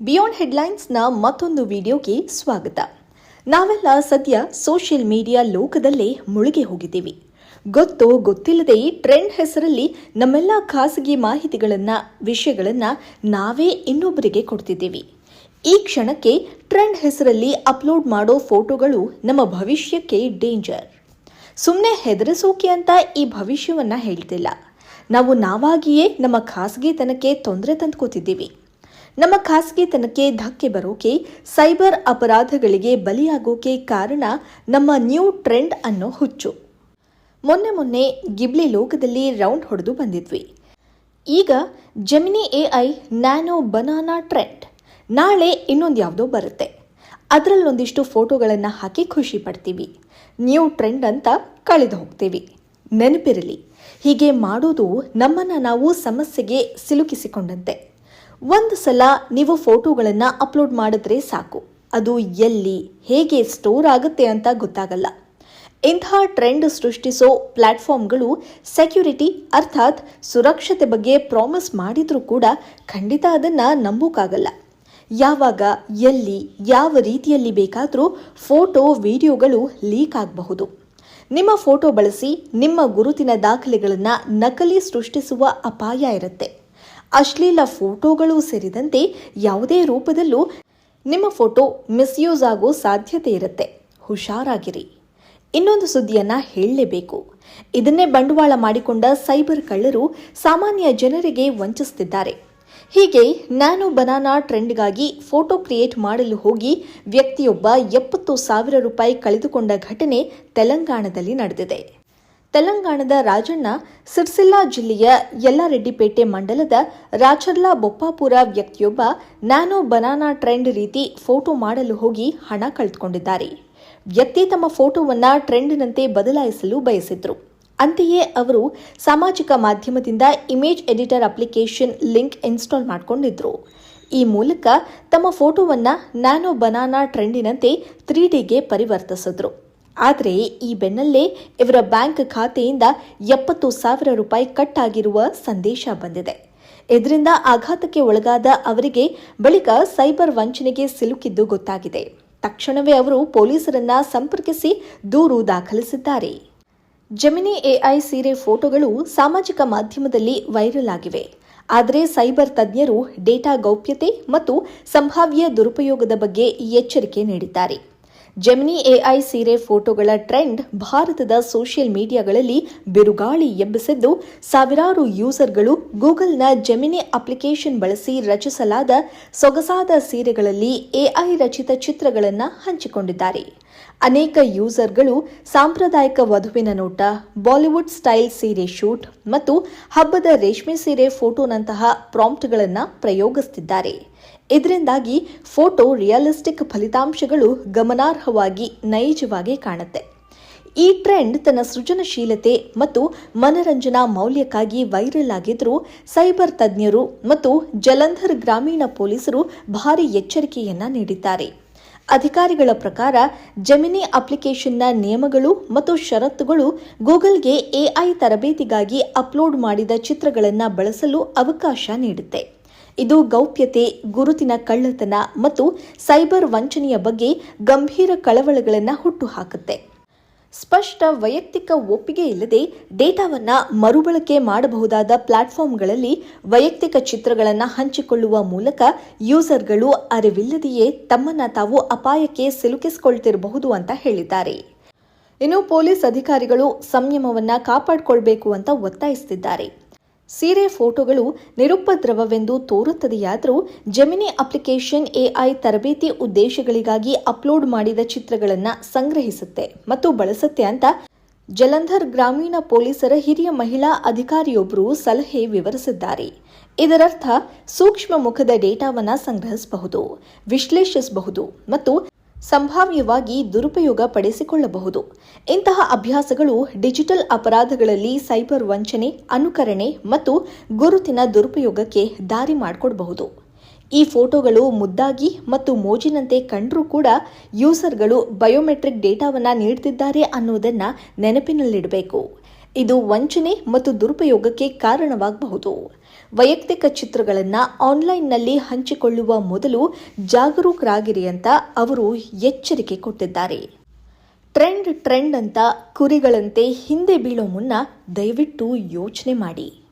Beyond ಹೆಡ್ಲೈನ್ಸ್ನ ಮತ್ತೊಂದು ವಿಡಿಯೋಗೆ ಸ್ವಾಗತ. ನಾವೆಲ್ಲ ಸದ್ಯ ಸೋಷಿಯಲ್ ಮೀಡಿಯಾ ಲೋಕದಲ್ಲೇ ಮುಳುಗಿ ಹೋಗಿದ್ದೀವಿ. ಗೊತ್ತೋ ಗೊತ್ತಿಲ್ಲದೆ ಟ್ರೆಂಡ್ ಹೆಸರಲ್ಲಿ ನಮ್ಮೆಲ್ಲ ಖಾಸಗಿ ಮಾಹಿತಿಗಳನ್ನು, ವಿಷಯಗಳನ್ನು ನಾವೇ ಇನ್ನೊಬ್ಬರಿಗೆ ಕೊಡ್ತಿದ್ದೀವಿ. ಈ ಕ್ಷಣಕ್ಕೆ ಟ್ರೆಂಡ್ ಹೆಸರಲ್ಲಿ ಅಪ್ಲೋಡ್ ಮಾಡೋ ಫೋಟೋಗಳು ನಮ್ಮ ಭವಿಷ್ಯಕ್ಕೆ ಡೇಂಜರ್ ಸುಮ್ಮನೆ ಹೆದರಿಸೋಕೆ ಅಂತ ಈ ಭವಿಷ್ಯವನ್ನ ಹೇಳ್ತಿಲ್ಲ. ನಾವು ನಾವಾಗಿಯೇ ನಮ್ಮ ಖಾಸಗಿತನಕ್ಕೆ ತೊಂದರೆ ತಂದ್ಕೋತಿದ್ದೀವಿ. ನಮ್ಮ ಖಾಸಗಿತನಕ್ಕೆ ಧಕ್ಕೆ ಬರೋಕೆ, ಸೈಬರ್ ಅಪರಾಧಗಳಿಗೆ ಬಲಿಯಾಗೋಕೆ ಕಾರಣ ನಮ್ಮ ನ್ಯೂ ಟ್ರೆಂಡ್ ಅನ್ನೋ ಹುಚ್ಚು. ಮೊನ್ನೆ ಮೊನ್ನೆ ಗಿಬ್ಲಿ ಲೋಕದಲ್ಲಿ ರೌಂಡ್ ಹೊಡೆದು ಬಂದಿದ್ವಿ. ಈಗ Gemini AI nano banana trend. ನಾಳೆ ಇನ್ನೊಂದು ಯಾವುದೋ ಬರುತ್ತೆ. ಅದರಲ್ಲೊಂದಿಷ್ಟು ಫೋಟೋಗಳನ್ನು ಹಾಕಿ ಖುಷಿ ಪಡ್ತೀವಿ. ನ್ಯೂ ಟ್ರೆಂಡ್ ಅಂತ ಕಳೆದು ಹೋಗ್ತೀವಿ. ನೆನಪಿರಲಿ. ಹೀಗೆ ಮಾಡೋದು ನಮ್ಮನ್ನು ನಾವು ಸಮಸ್ಯೆಗೆ ಸಿಲುಕಿಸಿಕೊಂಡಂತೆ. ಒಂದು ಸಲ ನೀವು ಫೋಟೋಗಳನ್ನು ಅಪ್ಲೋಡ್ ಮಾಡಿದ್ರೆ ಸಾಕು. ಅದು ಎಲ್ಲಿ, ಹೇಗೆ ಸ್ಟೋರ್ ಆಗುತ್ತೆ ಅಂತ ಗೊತ್ತಾಗಲ್ಲ. ಇಂತಹ ಟ್ರೆಂಡ್ ಸೃಷ್ಟಿಸೋ ಪ್ಲಾಟ್ಫಾರ್ಮ್ಗಳು ಸೆಕ್ಯುರಿಟಿ ಅರ್ಥಾತ್ ಸುರಕ್ಷತೆ ಬಗ್ಗೆ ಪ್ರಾಮಿಸ್ ಮಾಡಿದರೂ ಕೂಡ ಖಂಡಿತ ಅದನ್ನು ನಂಬೋಕ್ಕಾಗಲ್ಲ. ಯಾವಾಗ, ಎಲ್ಲಿ, ಯಾವ ರೀತಿಯಲ್ಲಿ ಬೇಕಾದರೂ ಫೋಟೋ, ವಿಡಿಯೋಗಳು ಲೀಕ್ ಆಗಬಹುದು. ನಿಮ್ಮ ಫೋಟೋ ಬಳಸಿ ನಿಮ್ಮ ಗುರುತಿನ ದಾಖಲೆಗಳನ್ನು ನಕಲಿ ಸೃಷ್ಟಿಸುವ ಅಪಾಯ ಇರುತ್ತೆ. ಅಶ್ಲೀಲ ಫೋಟೋಗಳು ಸೇರಿದಂತೆ ಯಾವುದೇ ರೂಪದಲ್ಲೂ ನಿಮ್ಮ ಫೋಟೋ ಮಿಸ್ಯೂಸ್ ಆಗೋ ಸಾಧ್ಯತೆ ಇರುತ್ತೆ. ಹುಷಾರಾಗಿರಿ. ಇನ್ನೊಂದು ಸುದ್ದಿಯನ್ನು ಹೇಳಲೇಬೇಕು. ಇದನ್ನೇ ಬಂಡವಾಳ ಮಾಡಿಕೊಂಡ ಸೈಬರ್ ಕಳ್ಳರು ಸಾಮಾನ್ಯ ಜನರಿಗೆ ವಂಚಿಸುತ್ತಿದ್ದಾರೆ ಹೀಗೆ ನ್ಯಾನೋ ಬನಾನಾ ಟ್ರೆಂಡ್ಗಾಗಿ ಫೋಟೋ ಕ್ರಿಯೇಟ್ ಮಾಡಲು ಹೋಗಿ ವ್ಯಕ್ತಿಯೊಬ್ಬ ಎಪ್ಪತ್ತು ಸಾವಿರ ರೂಪಾಯಿ ಕಳೆದುಕೊಂಡ ಘಟನೆ ತೆಲಂಗಾಣದಲ್ಲಿ ನಡೆದಿದೆ. ತೆಲಂಗಾಣದ ರಾಜಣ್ಣ ಸಿರ್ಸಿಲ್ಲಾ ಜಿಲ್ಲೆಯ ಯಲ್ಲಾರೆಡ್ಡಿಪೇಟೆ ಮಂಡಲದ ರಾಚರ್ಲಾ ಬೊಪ್ಪಾಪುರ ವ್ಯಕ್ತಿಯೊಬ್ಬ ನ್ಯಾನೋ ಬನಾನಾ ಟ್ರೆಂಡ್ ರೀತಿ ಫೋಟೋ ಮಾಡಲು ಹೋಗಿ ಹಣ ಕಳೆದುಕೊಂಡಿದ್ದಾರೆ. ವ್ಯಕ್ತಿ ತಮ್ಮ ಫೋಟೋವನ್ನ ಟ್ರೆಂಡ್ನಂತೆ ಬದಲಾಯಿಸಲು ಬಯಸಿದ್ರು. ಅಂತೆಯೇ ಅವರು ಸಾಮಾಜಿಕ ಮಾಧ್ಯಮದಿಂದ image editor application link install ಮಾಡಿಕೊಂಡಿದ್ರು. ಈ ಮೂಲಕ ತಮ್ಮ ಫೋಟೋವನ್ನು ನ್ಯಾನೋ ಬನಾನಾ ಟ್ರೆಂಡಿನಂತೆ ತ್ರೀ ಡಿಗೆ ಪರಿವರ್ತಿಸಿದ್ರು. ಆದರೆ ಈ ಬೆನ್ನಲ್ಲೇ ಇವರ ಬ್ಯಾಂಕ್ ಖಾತೆಯಿಂದ ಎಪ್ಪತ್ತು ಸಾವಿರ ರೂಪಾಯಿ ಕಟ್ ಆಗಿರುವ ಸಂದೇಶ ಬಂದಿದೆ. ಇದರಿಂದ ಆಘಾತಕ್ಕೆ ಒಳಗಾದ ಅವರಿಗೆ ಬಳಿಕ ಸೈಬರ್ ವಂಚನೆಗೆ ಸಿಲುಕಿದ್ದು ಗೊತ್ತಾಗಿದೆ. ತಕ್ಷಣವೇ ಅವರು ಪೊಲೀಸರನ್ನ ಸಂಪರ್ಕಿಸಿ ದೂರು ದಾಖಲಿಸಿದ್ದಾರೆ. ಜೆಮಿನಿ ಎಐ ಸೀರೆ ಫೋಟೋಗಳು ಸಾಮಾಜಿಕ ಮಾಧ್ಯಮದಲ್ಲಿ ವೈರಲ್ ಆಗಿವೆ. ಆದರೆ ಸೈಬರ್ ತಜ್ಞರು ಡೇಟಾ ಗೌಪ್ಯತೆ ಮತ್ತು ಸಂಭಾವ್ಯ ದುರುಪಯೋಗದ ಬಗ್ಗೆ ಎಚ್ಚರಿಕೆ ನೀಡಿದ್ದಾರೆ. ಜೆಮಿನಿ ಎಐ ಸೀರೆ ಫೋಟೋಗಳ ಟ್ರೆಂಡ್ ಭಾರತದ ಸೋಷಿಯಲ್ ಮೀಡಿಯಾಗಳಲ್ಲಿ ಬಿರುಗಾಳಿ ಎಬ್ಬಿಸಿದ್ದು, ಸಾವಿರಾರು ಯೂಸರ್ಗಳು ಗೂಗಲ್ನ ಜೆಮಿನಿ ಅಪ್ಲಿಕೇಶನ್ ಬಳಸಿ ರಚಿಸಲಾದ ಸೊಗಸಾದ ಸೀರೆಗಳಲ್ಲಿ ಎಐ ರಚಿತ ಚಿತ್ರಗಳನ್ನು ಹಂಚಿಕೊಂಡಿದ್ದಾರೆ. ಅನೇಕ ಯೂಸರ್ಗಳು ಸಾಂಪ್ರದಾಯಿಕ ವಧುವಿನ ನೋಟ ಬಾಲಿವುಡ್ ಸ್ಟೈಲ್ ಸೀರೆ ಶೂಟ್ ಮತ್ತು ಹಬ್ಬದ ರೇಷ್ಮೆ ಸೀರೆ ಫೋಟೋನಂತಹ ಪ್ರಾಂಪ್ಟ್ಗಳನ್ನು ಪ್ರಯೋಗಿಸುತ್ತಿದ್ದಾರೆ ಇದರಿಂದಾಗಿ ಫೋಟೋ ರಿಯಲಿಸ್ಟಿಕ್ ಫಲಿತಾಂಶಗಳು ಗಮನಾರ್ಹವಾಗಿ ನೈಜವಾಗಿ ಕಾಣುತ್ತೆ. ಈ ಟ್ರೆಂಡ್ ತನ್ನ ಸೃಜನಶೀಲತೆ ಮತ್ತು ಮನರಂಜನಾ ಮೌಲ್ಯಕ್ಕಾಗಿ ವೈರಲ್ ಆಗಿದ್ದರೂ ಸೈಬರ್ ತಜ್ಞರು ಮತ್ತು ಜಲಂಧರ್ ಗ್ರಾಮೀಣ ಪೊಲೀಸರು ಭಾರಿ ಎಚ್ಚರಿಕೆಯನ್ನ ನೀಡಿದ್ದಾರೆ. ಅಧಿಕಾರಿಗಳ ಪ್ರಕಾರ ಜೆಮಿನಿ ಅಪ್ಲಿಕೇಶನ್ನ ನಿಯಮಗಳು ಮತ್ತು ಷರತ್ತುಗಳು ಗೂಗಲ್ಗೆ ಎಐ ತರಬೇತಿಗಾಗಿ ಅಪ್ಲೋಡ್ ಮಾಡಿದ ಚಿತ್ರಗಳನ್ನು ಬಳಸಲು ಅವಕಾಶ ನೀಡುತ್ತೆ. ಇದು ಗೌಪ್ಯತೆ, ಗುರುತಿನ ಕಳ್ಳತನ ಮತ್ತು ಸೈಬರ್ ವಂಚನೆಯ ಬಗ್ಗೆ ಗಂಭೀರ ಕಳವಳಗಳನ್ನು ಹುಟ್ಟುಹಾಕುತ್ತೆ. ಸ್ಪಷ್ಟ ವೈಯಕ್ತಿಕ ಒಪ್ಪಿಗೆ ಇಲ್ಲದೆ ಡೇಟಾವನ್ನು ಮರುಬಳಕೆ ಮಾಡಬಹುದಾದ ಪ್ಲಾಟ್ಫಾರ್ಮ್ಗಳಲ್ಲಿ ವೈಯಕ್ತಿಕ ಚಿತ್ರಗಳನ್ನು ಹಂಚಿಕೊಳ್ಳುವ ಮೂಲಕ ಯೂಸರ್ಗಳು ಅರಿವಿಲ್ಲದೆಯೇ ತಮ್ಮನ್ನು ತಾವು ಅಪಾಯಕ್ಕೆ ಸಿಲುಕಿಸಿಕೊಳ್ತಿರಬಹುದು ಅಂತ ಹೇಳಿದ್ದಾರೆ. ಇನ್ನು ಪೊಲೀಸ್ ಅಧಿಕಾರಿಗಳು ಸಂಯಮವನ್ನು ಕಾಪಾಡಿಕೊಳ್ಬೇಕು ಅಂತ ಒತ್ತಾಯಿಸುತ್ತಿದ್ದಾರೆ ಸೀರೆ ಫೋಟೋಗಳು ನಿರುಪದ್ರವವೆಂದು ತೋರುತ್ತದೆಯಾದರೂ ಜೆಮಿನಿ ಅಪ್ಲಿಕೇಶನ್ ಎಐ ತರಬೇತಿ ಉದ್ದೇಶಗಳಿಗಾಗಿ ಅಪ್ಲೋಡ್ ಮಾಡಿದ ಚಿತ್ರಗಳನ್ನು ಸಂಗ್ರಹಿಸುತ್ತೆ ಮತ್ತು ಬಳಸುತ್ತೆ ಅಂತ ಜಲಂಧರ್ ಗ್ರಾಮೀಣ ಪೊಲೀಸರ ಹಿರಿಯ ಮಹಿಳಾ ಅಧಿಕಾರಿಯೊಬ್ಬರು ಸಲಹೆ ವಿವರಿಸಿದ್ದಾರೆ. ಇದರರ್ಥ ಸೂಕ್ಷ್ಮ ಮುಖದ ಡೇಟಾವನ್ನು ಸಂಗ್ರಹಿಸಬಹುದು, ವಿಶ್ಲೇಷಿಸಬಹುದು ಮತ್ತು ಸಂಭಾವ್ಯವಾಗಿ ದುರುಪಯೋಗ ಪಡಿಸಿಕೊಳ್ಳಬಹುದು. ಇಂತಹ ಅಭ್ಯಾಸಗಳು ಡಿಜಿಟಲ್ ಅಪರಾಧಗಳಲ್ಲಿ ಸೈಬರ್ ವಂಚನೆ, ಅನುಕರಣೆ ಮತ್ತು ಗುರುತಿನ ದುರುಪಯೋಗಕ್ಕೆ ದಾರಿ ಮಾಡಿಕೊಡಬಹುದು. ಈ ಫೋಟೋಗಳು ಮುದ್ದಾಗಿ ಮತ್ತು ಮೋಜಿನಂತೆ ಕಂಡರೂ ಕೂಡ ಯೂಸರ್ಗಳು ಬಯೋಮೆಟ್ರಿಕ್ ಡೇಟಾವನ್ನು ನೀಡುತ್ತಿದ್ದಾರೆ ಅನ್ನೋದನ್ನು ನೆನಪಿನಲ್ಲಿಡಬೇಕು. ಇದು ವಂಚನೆ ಮತ್ತು ದುರುಪಯೋಗಕ್ಕೆ ಕಾರಣವಾಗಬಹುದು. ವೈಯಕ್ತಿಕ ಚಿತ್ರಗಳನ್ನು ಆನ್ಲೈನ್ನಲ್ಲಿ ಹಂಚಿಕೊಳ್ಳುವ ಮೊದಲು ಜಾಗರೂಕರಾಗಿರಿ ಅಂತ ಅವರು ಎಚ್ಚರಿಕೆ ಕೊಟ್ಟಿದ್ದಾರೆ. ಟ್ರೆಂಡ್ ಟ್ರೆಂಡ್ ಅಂತ ಕುರಿಗಳಂತೆ ಹಿಂದೆ ಬೀಳೋ ಮುನ್ನ ದಯವಿಟ್ಟು ಯೋಚನೆ ಮಾಡಿ.